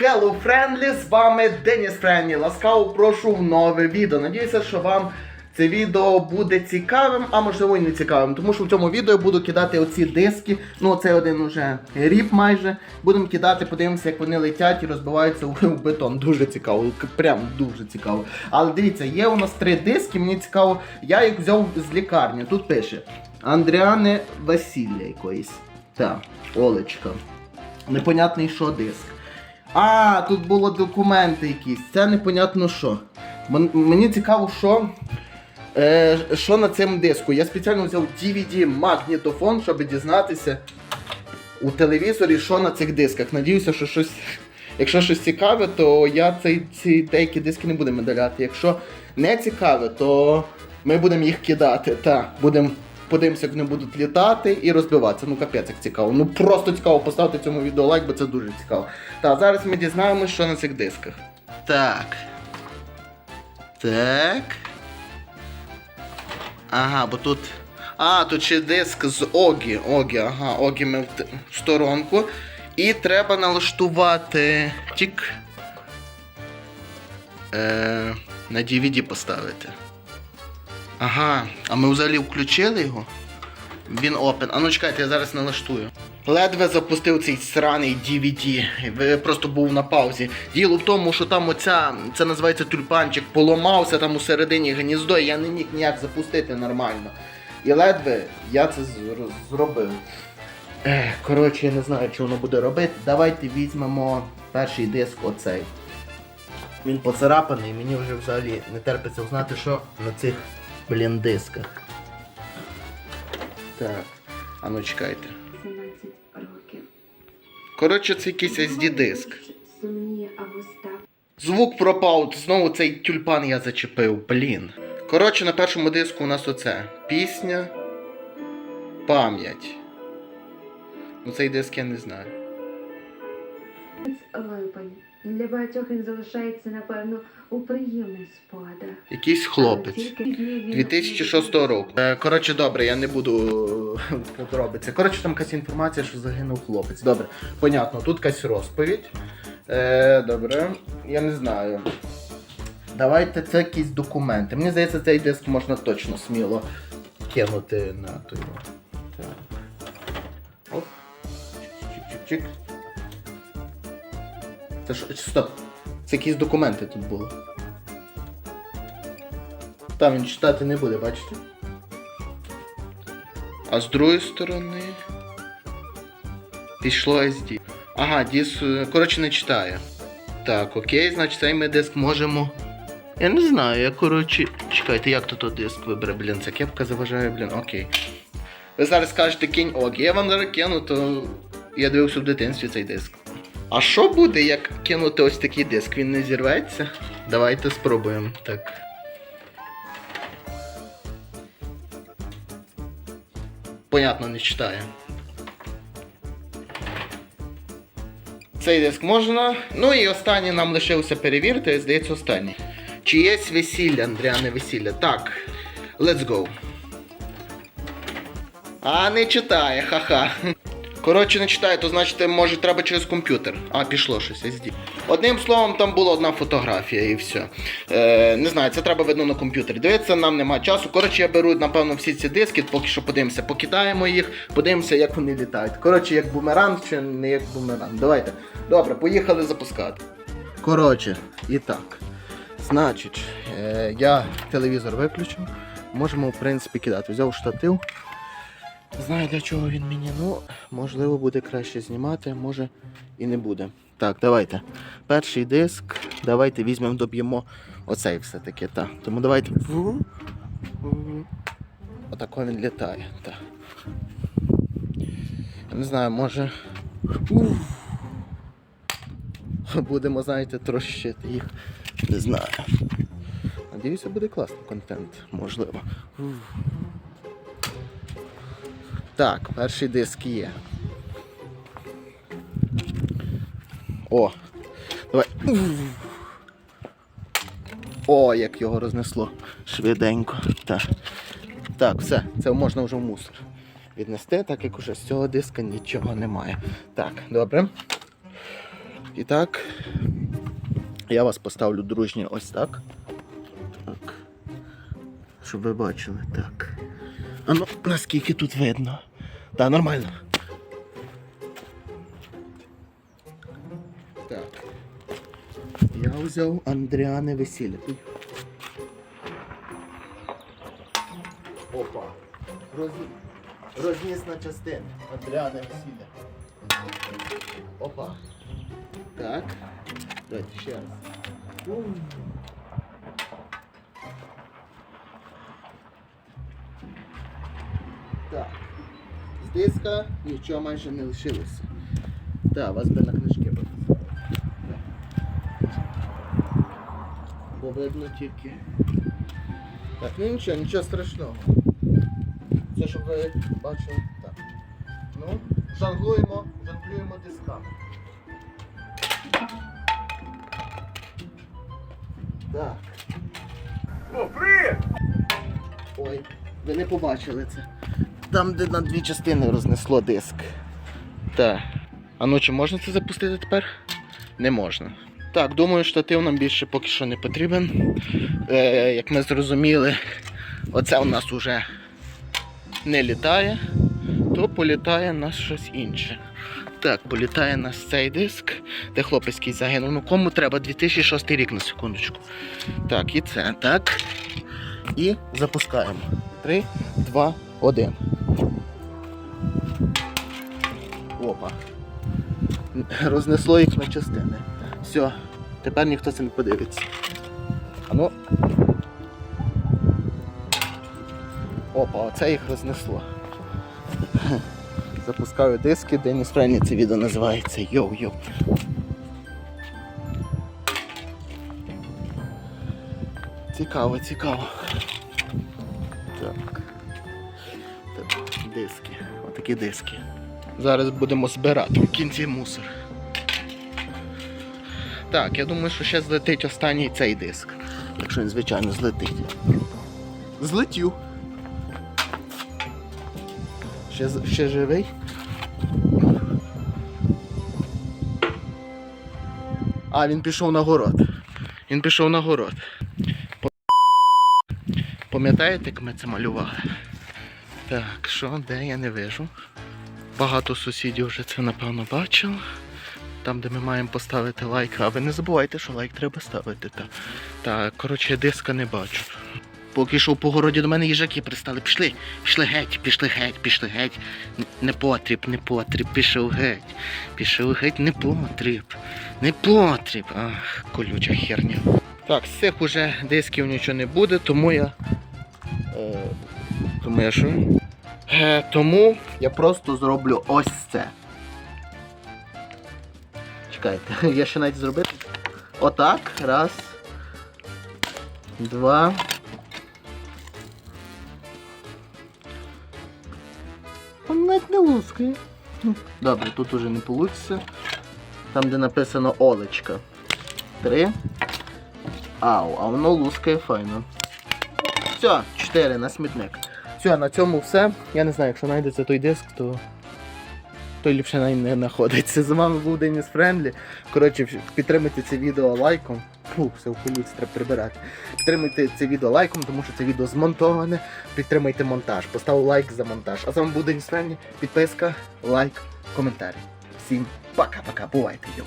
Hello Friendly, з вами Деніс Френлі. Ласкаво прошу в нове відео. Надіюся, що вам це відео буде цікавим, а можливо і не цікавим. Тому що в цьому відео я буду кидати оці диски. Ну, це один уже ріп майже. Будемо кидати, подивимося, як вони летять і розбиваються в бетон. Дуже цікаво, прям дуже цікаво. Але дивіться, є у нас три диски, мені цікаво, я їх взяв з лікарні. Тут пише Андріане Василля якоїсь. Так, Олечка. Непонятний що диск. А, тут було документи якісь. Це непонятно що. Мені цікаво, що. Е, що на цьому диску. Я спеціально взяв DVD магнітофон, щоб дізнатися у телевізорі, що на цих дисках. Надіюся, що щось. Якщо щось цікаве, то я цей, ці деякі диски не буду медаляти. Якщо не цікаве, то ми будемо їх кидати. Так, будемо подивимося, як вони будуть літати і розбиватися. Ну капець, як цікаво. Ну просто цікаво поставити цьому відео лайк, бо це дуже цікаво. Так, зараз ми дізнаємося, що на цих дисках. Так. Так. Ага, бо тут. А, тут ще диск з Огі. Огі, ага, Огі ми в сторонку. І треба налаштувати тік. Е, на DVD поставити. Ага, а ми взагалі включили його? Він open. А ну чекайте, я зараз налаштую. Ледве запустив цей сраний DVD. Просто був на паузі. Діло в тому, що там оця, це називається тюльпанчик, поламався там у середині гніздо, і я не міг ніяк запустити нормально. І ледве я це зробив. Коротше, я не знаю, що воно буде робити. Давайте візьмемо перший диск оцей. Він поцарапаний, мені вже взагалі не терпиться узнати, що на цих, блін, дисках. Так, а ну чекайте. 17 років. Коротше, це якийсь або став. Звук пропав, знову цей тюльпан я зачепив, блін. Коротше, на першому диску у нас оце. Пісня. Пам'ять. Ну цей диск я не знаю. Липень. Для багатьох він залишається, напевно, у приємних спогадах. Якийсь хлопець. Тільки 2006 року. Е, Коротше, добре, я не буду е, подробиці. Коротше, там якась інформація, що загинув хлопець. Добре, понятно, тут якась розповідь. Е, добре, я не знаю. Давайте це якісь документи. Мені здається, цей диск можна точно сміло кинути на той. Так. Оп. Чик-чик-чик. Це що? Стоп. Це якісь документи тут були. Там він читати не буде, бачите? А з другої сторони. Пішло SD. Ага, е, коротше, не читає. Так, окей, значить цей ми диск можемо. Я не знаю, я коротше. Чекайте, як тут диск вибере, блін, ця кепка заважає, блін, окей. Ви зараз скажете кинь ок, я вам зараз кину, то я дивився в дитинстві цей диск. А що буде, як кинути ось такий диск? Він не зірветься? Давайте спробуємо. Так. Понятно, не читає. Цей диск можна. Ну і останнє нам лишилося перевірити, здається, останній. Чи є весілля, Андріане весілля? Так. Let's go. А, не читає, ха-ха. Коротше, не читає, то значить, може, треба через комп'ютер. А, пішло щось, SD. Одним словом, там була одна фотографія і все. Е, не знаю, це треба видно на комп'ютері. Дивитися, нам немає часу. Коротше, я беру, напевно, всі ці диски, поки що подивимося, покидаємо їх, подивимося, як вони літають. Коротше, як бумеранг чи не як бумеранг. Давайте. Добре, поїхали запускати. Коротше, і так. Значить, е, я телевізор виключив. Можемо, в принципі, кидати. Взяв штатив. Знаю для чого він мені, ну можливо буде краще знімати, може і не буде. Так, давайте. Перший диск. Давайте візьмемо, доб'ємо оцей все-таки. так. Тому давайте. Отако він літає. Так. Я не знаю, може. Будемо, знаєте, трощити їх. Не знаю. Надіюся, буде класний контент, можливо. Так, перший диск є. О! Давай. О, як його рознесло швиденько. Так. Так, все, це можна вже в мусор віднести, так як уже з цього диска нічого немає. Так, добре. І так. Я вас поставлю дружньо ось так. Так. Щоб ви бачили, так. А ну, наскільки тут видно. Так, нормально. Так. Я взяв Андріане весілля. Опа. Розні... Розніс на частини. Андріане весілля. Опа. Так. Давайте ще раз. Диска нічого майже не лишилося. Так, вас би на книжки показали. Бо видно тільки. Так, ну нічого, нічого страшного. Це щоб ви бачили. Так. Ну, жонглуємо, жонглюємо дисками. Так. О, привіт! Ой, ви не побачили це. Там, де на дві частини рознесло диск. Так. А ну чи можна це запустити тепер? Не можна. Так, думаю, штатив нам більше поки що не потрібен. Е, як ми зрозуміли, оце у нас уже не літає, то політає нас щось інше. Так, політає нас цей диск, де хлопецький загинув. Ну кому треба? 2006 рік на секундочку. Так, і це, так. І запускаємо. 3, 2, 1. Рознесло їх на частини. Все, тепер ніхто це не подивиться. А ну. Опа, оце їх рознесло. Запускаю диски, Деніс Френні це відео називається Йоу-йоу. Цікаво, цікаво. Так. Так, диски. Отакі диски. Зараз будемо збирати в кінці мусор. Так, я думаю, що ще злетить останній цей диск. Якщо він, звичайно, злетить. Злетів. Ще, ще живий. А, він пішов на город. Він пішов на город. Пам'ятаєте, як ми це малювали? Так, що, де я не вижу. Багато сусідів вже це напевно бачили. Там, де ми маємо поставити лайк. А ви не забувайте, що лайк треба ставити. Так, так коротше, диска не бачу. Поки йшов по городі до мене їжаки пристали. Пішли, пішли геть, пішли геть, пішли геть. Не потріб, не потріб, пішов геть. Пішов геть, не потріб. Не потріб. Ах, колюча херня. Так, з цих уже дисків нічого не буде, тому я. Е, тому я що? Е, тому я просто зроблю ось це. Чекайте, я ще навіть зробити. Отак. Раз. Два. Он навіть не лускає. Добре, тут уже не вийде. Там, де написано Олечка. Три. Ау, а воно лускає файно. Все, 4 на смітник. Все, на цьому все. Я не знаю, якщо знайдеться той диск, то той ліпше на не знаходиться. З вами був Деніс Френдлі. Коротше, підтримуйте це відео лайком. Фу, все в полюці треба прибирати. Підтримуйте це відео лайком, тому що це відео змонтоване. Підтримуйте монтаж. Постав лайк за монтаж. А з вами був Деніс Френдлі. Підписка, лайк, коментарі. Всім пока-пока. Бувайте, йо.